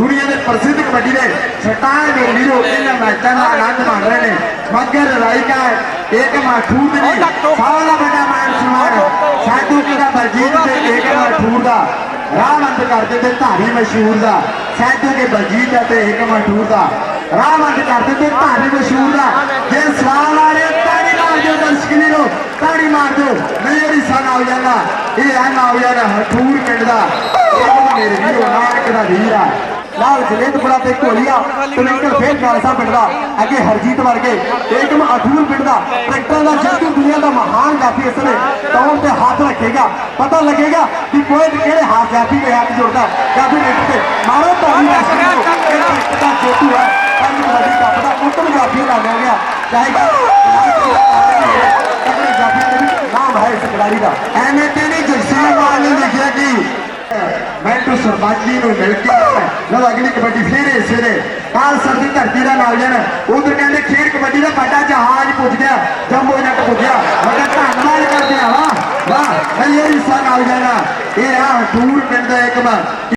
ਦੁਨੀਆ ਦੇ ਪ੍ਰਸਿੱਧ ਕਬੱਡੀ ਦੇ ਸਟਾਰ ਮੇਰੇ ਵੀਰੋ ਇਹਨਾਂ ਮੈਚਾਂ ਦਾ ਆਨੰਦ ਮਾਣ ਰਹੇ ਨੇ। ਮਗਰ ਰਾਈਕਾ ਇੱਕ ਮਾਠੂਰ ਨੇ ਸਾਲਾ ਵੱਡਾ ਮਾਨ ਸਨਮਾਨ ਸਾਧੂ ਕੀ ਦਾ ਬਲਜੀਤ ਤੇ ਇੱਕ ਮਾਠੂਰ ਦਾ। ਰਾਹ ਬੰਦ ਕਰ ਦਿੱਤੇ ਧਾਰੀ ਮਸ਼ਹੂਰ ਦਾ। ਸਾਧੂ ਕੇ ਬਲਜੀਤ ਦਾ ਤੇ ਇੱਕ ਮਾਠੂਰ ਦਾ। ਰਾਹ ਬੰਦ ਕਰ ਦਿੱਤੇ ਧਾਰੀ ਮਸ਼ਹੂਰ ਦਾ। ਜੇ ਸਵਾਲ ਆ ਰਿਹਾ ਤਾੜੀ ਮਾਰ ਦਿਓ ਦਰਸ਼ਕ ਵੀਰੋ ਤਾੜੀ ਮਾਰ ਦਿਓ। ਮੇਰੀ ਸਨ ਆਉ ਜਾਂਦਾ ਇਹ ਆ ਨਾ ਆਉ ਜਾਂਦਾ ਹਠੂਰ ਪਿੰਡ ਦਾ। ਮੇਰੇ ਵੀਰੋ ਨਾਨਕ ਦਾ ਵੀਰ ਆ। ਲਾਲ ਜਲੇਤਪੁਰਾ ਤੇ ਘੋਲੀਆ ਤਨਿੰਕਰ ਫੇਰ ਖਾਲਸਾ ਪਿੰਡ ਦਾ ਅੱਗੇ ਹਰਜੀਤ ਵਰਗੇ ਏਕਮ ਅਠੂਰ ਪਿੰਡ ਦਾ ਟਰੈਕਟਰਾਂ ਦਾ ਜੇਤੂ ਦੁਨੀਆ ਦਾ ਮਹਾਨ ਜਾਫੀ ਇਸ ਨੇ ਤੌਰ ਤੇ ਹੱਥ ਰੱਖੇਗਾ। ਪਤਾ ਲੱਗੇਗਾ ਕਿ ਕੋਈ ਕਿਹੜੇ ਹੱਥ ਜਾਫੀ ਦੇ ਹੱਥ ਜੁੜਦਾ ਜਾਫੀ ਨੇ ਤੇ ਮਾਰੋ ਤਾਲੀ ਦਾ ਜੇਤੂ। ਹੈ। ਪੰਜ ਵੱਡੀ ਕੱਪ ਦਾ ਉੱਤਮ ਜਾਫੀ ਗਿਆ। ਤਕੜੇ ਜਾਫੀ ਦੇ ਵਿੱਚ ਨਾਮ ਹੈ ਇਸ ਖਿਡਾਰੀ ਦਾ। ਐਵੇਂ ਤੇ ਨਹੀਂ ਜਗਸੀਰ ਮਾਨ ਨੇ ਲਿਖਿਆ ਕਿ ਮੈਂਟੂ ਸਰਪੰਚੀ ਨੂੰ ਮਿਲ ਕੇ ਲਓ ਅਗਲੀ ਕਬੱਡੀ ਫੇਰ ਇਸ ਵੇਲੇ ਕਾਲ ਸਰ ਦੀ ਧਰਤੀ ਦਾ ਨਾਮ ਉਧਰ ਕਹਿੰਦੇ ਖੇਡ ਕਬੱਡੀ ਦਾ ਵੱਡਾ ਜਹਾਜ਼ ਪੁੱਜ ਗਿਆ। ਜੰਬੋ ਜੱਟ ਪੁੱਜਿਆ। ਮਗਰ ਧੰਨਵਾਦ ਕਰਦੇ ਆ। ਵਾਹ ਵਾਹ ਇਹ ਹੀ ਸਨ ਆ ਜਾਣਾ। ਇਹ ਆ ਟੂਰ ਪਿੰਡ ਦਾ ਇੱਕ ਵਾਰ।